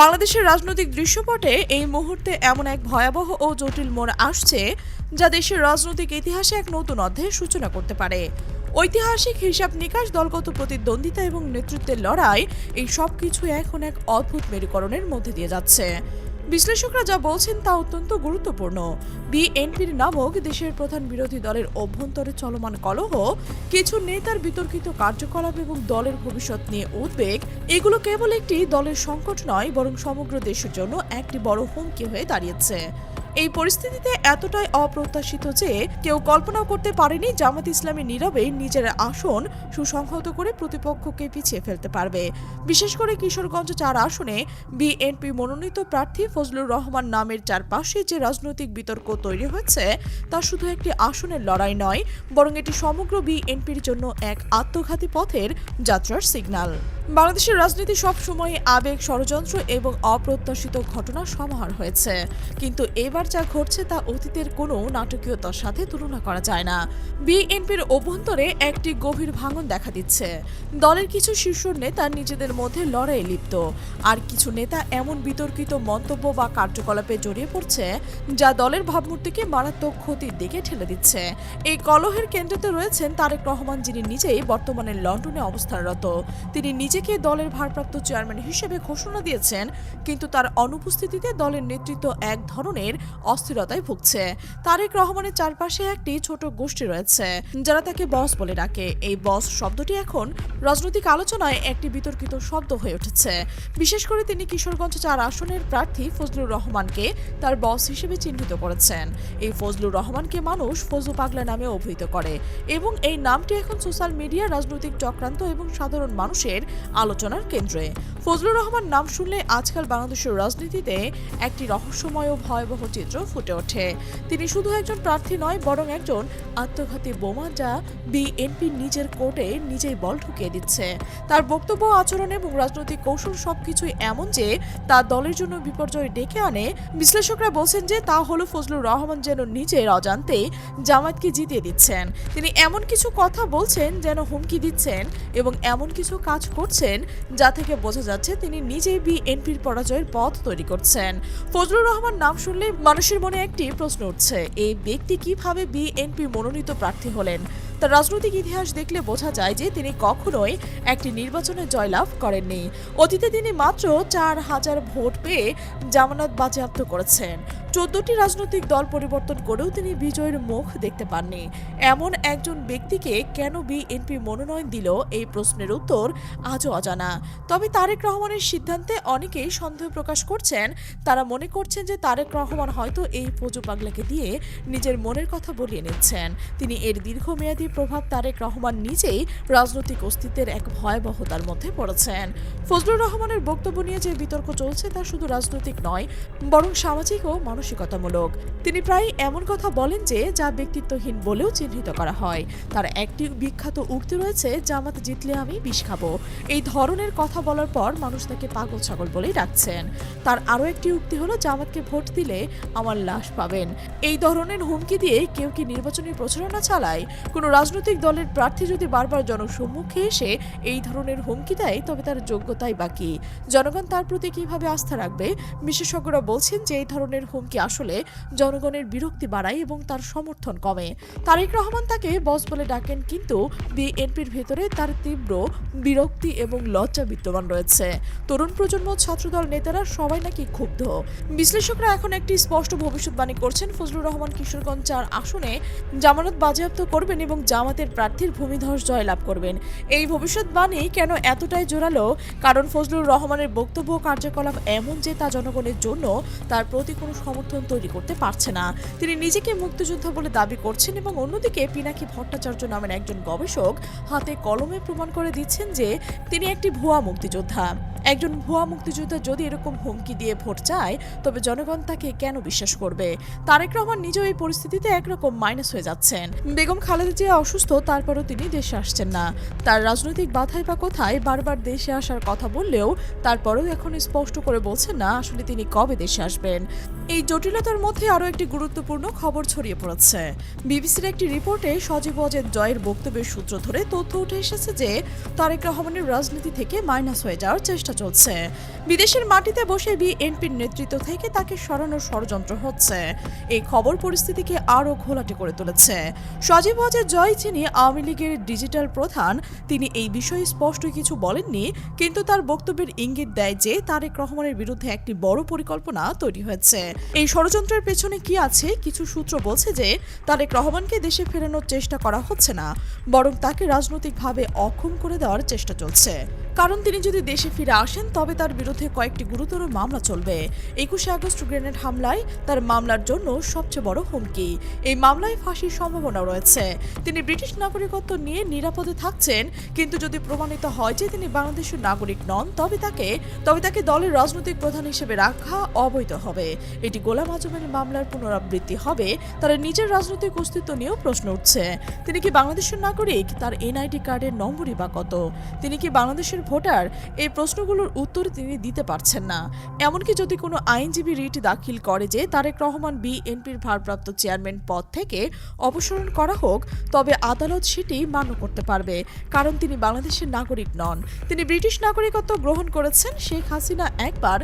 বাংলাদেশের রাজনৈতিক দৃশ্যপটে এই মুহূর্তে এমন এক ভয়াবহ ও জটিল মোড় আসছে যা দেশের রাজনৈতিক ইতিহাসে এক নতুন অধ্যায়ের সূচনা করতে পারে। ঐতিহাসিক হিসাব নিকাশ, দলগত প্রতিদ্বন্দ্বিতা এবং নেতৃত্বের লড়াই এই সব কিছু এখন এক অদ্ভুত মেরুকরণের মধ্যে দিয়ে যাচ্ছে। বিশ্লেষকরা যা বলছেন তা অত্যন্ত গুরুত্বপূর্ণ। বিএনপির নামক দেশের প্রধান বিরোধী দলের অভ্যন্তরে চলমান কলহ, কিছু নেতার বিতর্কিত কার্যকলাপ এবং দলের ভবিষ্যৎ নিয়ে উদ্বেগ, এগুলো কেবল একটি দলের সংকট নয়, বরং সমগ্র দেশের জন্য একটি বড় হুমকি হয়ে দাঁড়িয়েছে। এই পরিস্থিতিতে এতটাই অপ্রত্যাশিত যে কেউ কল্পনাও করতে পারেনি জামাত ইসলামী নীরবে নিজের আসন সুসংহত করে প্রতিপক্ষকে পিছিয়ে ফেলতে পারবে। বিশেষ করে কিশোরগঞ্জ চার আসনে বিএনপি মনোনীত প্রার্থী ফজলুর রহমান নামের চারপাশে যে রাজনৈতিক বিতর্ক তৈরি হয়েছে, তা শুধু একটি আসনের লড়াই নয়, বরং এটি সমগ্র বিএনপির জন্য এক আত্মঘাতী পথের যাত্রার সিগন্যাল বাংলাদেশের রাজনীতি সবসময় আবেগ, ষড়যন্ত্র এবং অপ্রত্যাশিত ঘটনার সমাহার হয়েছে। কিন্তু এবার যা ঘটছে তা অতীতের কোনো নাটকীয়তার সাথে তুলনা করা যায় না। বিএনপির অভ্যন্তরে একটি গভীর ভাঙন দেখা দিচ্ছে। দলের কিছু শীর্ষ নেতা নিজেদের মধ্যে লড়াইয়ে লিপ্ত। আর কিছু নেতা এমন বিতর্কিত মন্তব্য বা কার্যকলাপে জড়িয়ে পড়ছে যা দলের ভাবমূর্তিকে মারাত্মক ক্ষতির দিকে ঠেলে দিচ্ছে। এই কলহের কেন্দ্রতে রয়েছেন তারেক রহমান, যিনি নিজেই বর্তমানে লন্ডনে অবস্থানরত। তিনি নিজেকে দলের ভারপ্রাপ্ত চেয়ারম্যান হিসেবে ঘোষণা দিয়েছেন, কিন্তু তার অনুপস্থিতিতে দলের নেতৃত্ব এক ধরনের অস্থিরতায় ভুগছে। তারেক রহমানের চারপাশে একটি ছোট গোষ্ঠী রয়েছে, যারা তাকে বস বলে ডাকে। এই বস শব্দটি এখন রাজনৈতিক আলোচনায় একটি বিতর্কিত শব্দ হয়ে উঠেছে। বিশেষ করে তিনি কিশোরগঞ্জ চার আসনের প্রার্থী ফজলুর রহমানকে তার বস হিসেবে চিহ্নিত করেছেন। এই ফজলুর রহমানকে মানুষ ফজলু পাগলা নামে অভিহিত করে এবং এই নামটি এখন সোশ্যাল মিডিয়া রাজনৈতিক চক্রান্ত এবং সাধারণ মানুষের আলোচনার কেন্দ্রে। ফজলুর রহমান নাম শুনলে আজকাল বাংলাদেশের রাজনীতিতে একটি রহস্যময় ও ভয়াবহ চিত্র ফুটে ওঠে। তিনি শুধু একজন প্রার্থী নয়, বরং একজন আত্মঘাতী বোমা যা বিএনপি নিজের কোর্টে নিজেই বল ঢুকিয়ে দিচ্ছে। তার বক্তব্য, আচরণ এবং রাজনৈতিক কৌশল সবকিছুই এমন যে তা দলের জন্য বিপর্যয় ডেকে আনে। বিশ্লেষকরা বলছেন যে তা হলো ফজলুর রহমান যেন নিজের অজান্তে জামাতকে জিতিয়ে দিচ্ছেন। তিনি এমন কিছু কথা বলছেন যেন হুমকি দিচ্ছেন এবং এমন কিছু কাজ করছেন যা থেকে বোঝা যাচ্ছে তিনি নিজেই বিএনপির পরাজয়ের পথ তৈরি করছেন। ফজলুর রহমান নাম শুনলে মানুষের মনে একটি প্রশ্ন উঠছে, এই ব্যক্তি কীভাবে বিএনপি মনোনীত প্রার্থী হলেন? তার রাজনৈতিক ইতিহাস দেখলে বোঝা যায় যে তিনি কখনোই একটি নির্বাচনে জয়লাভ করেননি। অতীতে তিনি মাত্র চার হাজার ভোট পেয়ে জামানত বাজেয়াপ্ত করেছেন। চোদ্দটি রাজনৈতিক দল পরিবর্তন করেও তিনি বিজয়ের মুখ দেখতে পাননি। এমন একজন ব্যক্তিকে কেন বিএনপি মনোনয়ন দিল এই প্রশ্নের উত্তর আজও অজানা। তবে তারেক রহমানের সিদ্ধান্তে অনেকেই সন্দেহ প্রকাশ করছেন। তারা মনে করছেন যে তারেক রহমান হয়তো এই পজু পাগলাকে দিয়ে নিজের মনের কথা বলিয়ে নিচ্ছেন। তিনি এর দীর্ঘমেয়াদী প্রভাব তারেক রহমান নিজেই রাজনৈতিক অস্তিত্বের এক ভয়াবহতার মধ্যে পড়েছেন। ফজলুর রহমানের বক্তব্য নিয়ে যে বিতর্ক চলছে তা শুধু রাজনৈতিক নয়, বরং সামাজিক ও মানসিকতামূলক। তিনি প্রায় এমন কথা বলেন যে, যা ব্যক্তিত্বহীন বলেও চিহ্নিত করা হয়। তার একটি বিখ্যাত উক্তি রয়েছে, জামাত জিতলে আমি বিষ খাব। এই ধরনের কথা বলার পর মানুষ তাকে পাগল ছাগল বলেই ডাকছেন। তার আরও একটি উক্তি হলো, জামাতকে ভোট দিলে আমার লাশ পাবেন। এই ধরনের হুমকি দিয়ে কেউ কি নির্বাচনী প্রচারণা চালায়? কোনো রাজনৈতিক দলের প্রার্থী যদি বারবার জনসম্মুখে এসে এই ধরনের হুমকি দেয়, তবে তার যোগ্যতাই বাকি জনগণ তার প্রতি কীভাবে আস্থা রাখবে? বিশেষজ্ঞরা বলছেন যে, এই ধরনের হুমকি আসলে জনগণের বিরক্তি বাড়ায় এবং তার সমর্থন কমে। তারেক রহমান তাকে বস বলে ডাকেন, কিন্তু বিএনপির ভেতরে তার তীব্র বিরক্তি এবং লজ্জা বিদ্যমান রয়েছে। তরুণ প্রজন্ম, ছাত্রদল নেতারা সবাই নাকি ক্ষুব্ধ। বিশ্লেষকরা এখন একটি স্পষ্ট ভবিষ্যৎবাণী করছেন, ফজলুর রহমান কিশোরগঞ্জ চার আসনে জামানত বাজেয়াপ্ত করবেন এবং জামাতের প্রার্থীর ভূমিধস জয়লাভ করবেন। এই ভবিষ্যৎবাণী কেন এতটাই জোরালো? কারণ ফজলুর রহমানের বক্তব্য কার্যকলাপ এমন যে তা জনগণের জন্য তার প্রতি কোনো সমর্থন তৈরি করতে পারছে না। তিনি নিজেকে মুক্তিযোদ্ধা বলে দাবি করছেন এবং অন্যদিকে পিনাকি ভট্টাচার্য নামের একজন গবেষক হাতে কলমে প্রমাণ করে দিচ্ছেন যে তিনি একটি ভুয়া মুক্তিযোদ্ধা। একজন ভুয়া মুক্তিযোদ্ধা যদি এরকম হুমকি দিয়ে ভোট চায়, তবে জনগণ তাকে কেন বিশ্বাস করবে? তারেক রহমান নিজেও এই পরিস্থিতিতে একরকম মাইনাস হয়ে যাচ্ছেন। বেগম খালেদা জিয়া অসুস্থ, তারপরও তিনি দেশে আসছেন না। তার রাজনৈতিক বাধাই বা কোথায় বারবার দেশে আসার কথা বললেও তারপরেও এখন স্পষ্ট করে বলছেন না আসলে তিনি কবে দেশে আসবেন। এই জটিলতার মধ্যে আরও একটি গুরুত্বপূর্ণ খবর ছড়িয়ে পড়েছে। বিবিসির একটি রিপোর্টে সজীব অজেদ জয়ের বক্তব্যের সূত্র ধরে তথ্য উঠে এসেছে যে, তারেক রহমানের রাজনীতি থেকে মাইনাস হয়ে যাওয়ার চেষ্টা চেষ্টা চলছে। বিদেশের মাটিতে বসে বিএনপির নেতৃত্ব থেকে তাকে সরানোর ষড়যন্ত্র হচ্ছে। এই খবর পরিস্থিতিকে আরও ঘোলাটে করে তুলেছে। সজীব ওয়াজের জয় যিনি আওয়ামী লীগের ডিজিটাল প্রধান। তিনি এই বিষয়ে স্পষ্ট কিছু বলেননি, কিন্তু তার বক্তব্যের ইঙ্গিত দেয় যে তারেক রহমানের বিরুদ্ধে একটি বড় পরিকল্পনা তৈরি হয়েছে। এই ষড়যন্ত্রের পেছনে কি আছে? কিছু সূত্র বলছে যে তারেক রহমানকে দেশে ফেরানোর চেষ্টা করা হচ্ছে না, বরং তাকে রাজনৈতিকভাবে অক্ষম করে দেওয়ার চেষ্টা চলছে। কারণ তিনি যদি দেশে ফিরে আসেন, তবে তার বিরুদ্ধে কয়েকটি গুরুতর মামলা চলবে। একুশে আগস্ট গ্রেনেড হামলায় তার মামলার জন্য সবচেয়ে বড় হুমকি। এই মামলায় ফাঁসির সম্ভাবনা রয়েছে। তিনি ব্রিটিশ নাগরিকত্ব নিয়ে নিরাপদে থাকছেন, কিন্তু যদি প্রমাণিত হয় যে তিনি বাংলাদেশের নাগরিক নন, তবে তাকে তবে তাকে দলের রাজনৈতিক প্রধান হিসেবে রাখা অবৈধ হবে। এটি গোলাম আজমের মামলার পুনরাবৃত্তি হবে। তার নিজের রাজনৈতিক অস্তিত্ব নিয়েও প্রশ্ন উঠছে। তিনি কি বাংলাদেশের নাগরিক? তার এনআইডি কার্ডের নম্বরই বা কত? তিনি কি বাংলাদেশের ভোটার এই প্রশ্নগুলোর উত্তর তিনি দিতে পারছেন না। এমনকি যদি কোনো আইনজীবী রিট দাখিল করে যে তারেক রহমান বিএনপির ভারপ্রাপ্ত চেয়ারম্যান পদ থেকে অপসারণ করা হোক, তবে আদালত সেটি মান্য করতে পারবে, কারণ তিনি বাংলাদেশের নাগরিক নন। তিনি ব্রিটিশ নাগরিকত্ব গ্রহণ করেছেন, শেখ হাসিনা একবার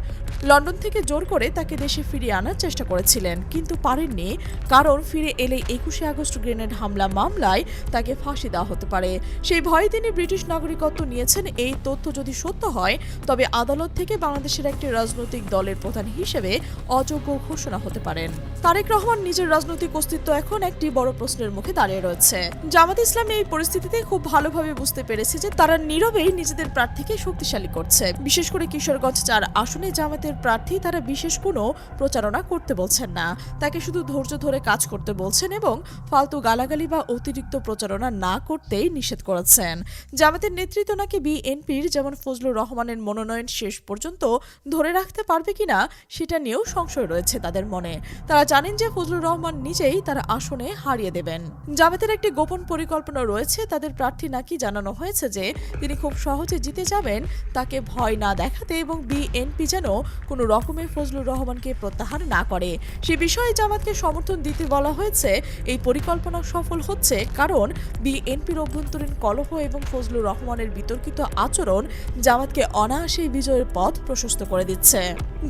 লন্ডন থেকে জোর করে তাকে দেশে ফিরিয়ে আনার চেষ্টা করেছিলেন, কিন্তু পারেননি, কারণ ফিরে এলে একুশে আগস্ট গ্রেনেড হামলা মামলায় তাকে ফাঁসি দেওয়া হতে পারে। সেই ভয়ে তিনি ব্রিটিশ নাগরিকত্ব নিয়েছেন এই তথ্য যদি সত্য হয়, তবে আদালত থেকে বাংলাদেশের একটি রাজনৈতিক দলের প্রধান হিসেবে অযোগ্য ঘোষণা হতে পারেন। তারেক রহমান নিজের রাজনৈতিক অস্তিত্ব এখন একটি বড় প্রশ্নের মুখে দাঁড়িয়ে রয়েছে। জামাত ইসলামী এই পরিস্থিতিতে খুব ভালোভাবে বুঝতে পেরেছে যে তারা নীরবেই নিজেদের প্রার্থীকে শক্তিশালী করছে। বিশেষ করে কিশোরগঞ্জ চার আসনে জামাতের প্রার্থী তারা বিশেষ কোনো প্রচারণা করতে বলছেন না। তাকে শুধু ধৈর্য ধরে কাজ করতে বলছেন এবং ফালতু গালাগালি বা অতিরিক্ত প্রচারণা না করতেই নিষেধ করেছেন। জামাতের নেতৃত্ব নাকি বিএনপির যেমন ফজলুর রহমানের মনোনয়ন শেষ পর্যন্ত ধরে রাখতে পারবে কিনা সেটা নিয়েও সংশয় রয়েছে তাদের মনে। তারা জানেন যে ফজলুর রহমান নিজেই তার আসনে হারিয়ে দেবেন। জামাতের একটি গোপন পরিকল্পনা রয়েছে। তাদের প্রার্থী নাকি জানানো হয়েছে যে তিনি খুব সহজে জিতে যাবেন, তাকে ভয় না দেখাতে এবং বিএনপি যেন কোনো রকমে ফজলুর রহমানকে প্রত্যাহার না করে। সে বিষয়ে জামাতকে সমর্থন দিতে বলা হয়েছে। এই পরিকল্পনা সফল হচ্ছে কারণ বিএনপির অভ্যন্তরীণ কলহ এবং ফজলুর রহমানের বিতর্কিত আচরণ জামাতকে অনায়াসেই বিজয়ের পথ প্রশস্ত করে দিচ্ছে।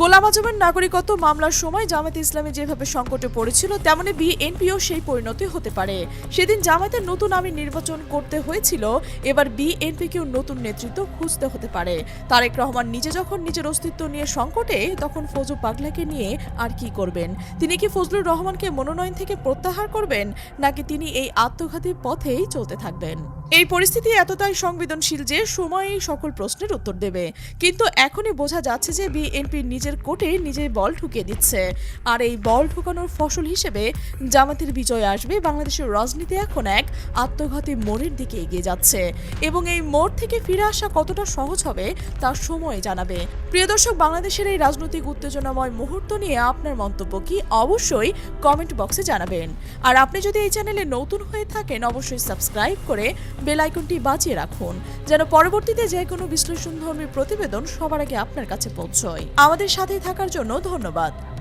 গোলাম আজমের নাগরিকত্ব মামলার সময় জামাত ইসলামী যেভাবে সংকটে পড়েছিল, তেমনি বিএনপিও সেই পরিণতি হতে পারে। সেদিন জামাতের নতুন আমি নির্বাচন করতে হয়েছিল, এবার বিএনপিকেও নতুন নেতৃত্ব খুঁজতে হতে পারে। তারেক রহমান নিজে যখন নিজের অস্তিত্ব নিয়ে সংকটে, তখন ফজু পাগলাকে নিয়ে আর কি করবেন? তিনি কি ফজলুর রহমানকে মনোনয়ন থেকে প্রত্যাহার করবেন, নাকি তিনি এই আত্মঘাতী পথেই চলতে থাকবেন? এই পরিস্থিতি এতটাই সংবেদনশীল যে সময়েই সকল প্রশ্নের উত্তর দেবে। কিন্তু এখনই বোঝা যাচ্ছে যে বিএনপি নিজের কোটে নিজের বল ঢুকিয়ে দিচ্ছে। আর এই বল ঢুকানোর ফসল হিসেবে জামাতের বিজয় আসবে। বাংলাদেশের রাজনীতি এখন এক আত্মঘাতী মোড়ের দিকে এগিয়ে যাচ্ছে। এবং এই মোড় থেকে ফিরে আসা কতটা সহজ হবে, তা সময় জানাবে। প্রিয় দর্শক, বাংলাদেশের এই রাজনৈতিক উত্তেজনাময় মুহূর্ত নিয়ে আপনার মন্তব্য কি অবশ্যই কমেন্ট বক্সে জানাবেন। আর আপনি যদি এই চ্যানেলে নতুন হয়ে থাকেন, অবশ্যই সাবস্ক্রাইব করে বেল আইকনটি বাজিয়ে রাখুন, যেন পরবর্তীতে যে কোনো বিশ্লেষণধর্মী প্রতিবেদন সবার আগে আপনার কাছে পৌঁছয়। আমাদের সাথে থাকার জন্য ধন্যবাদ।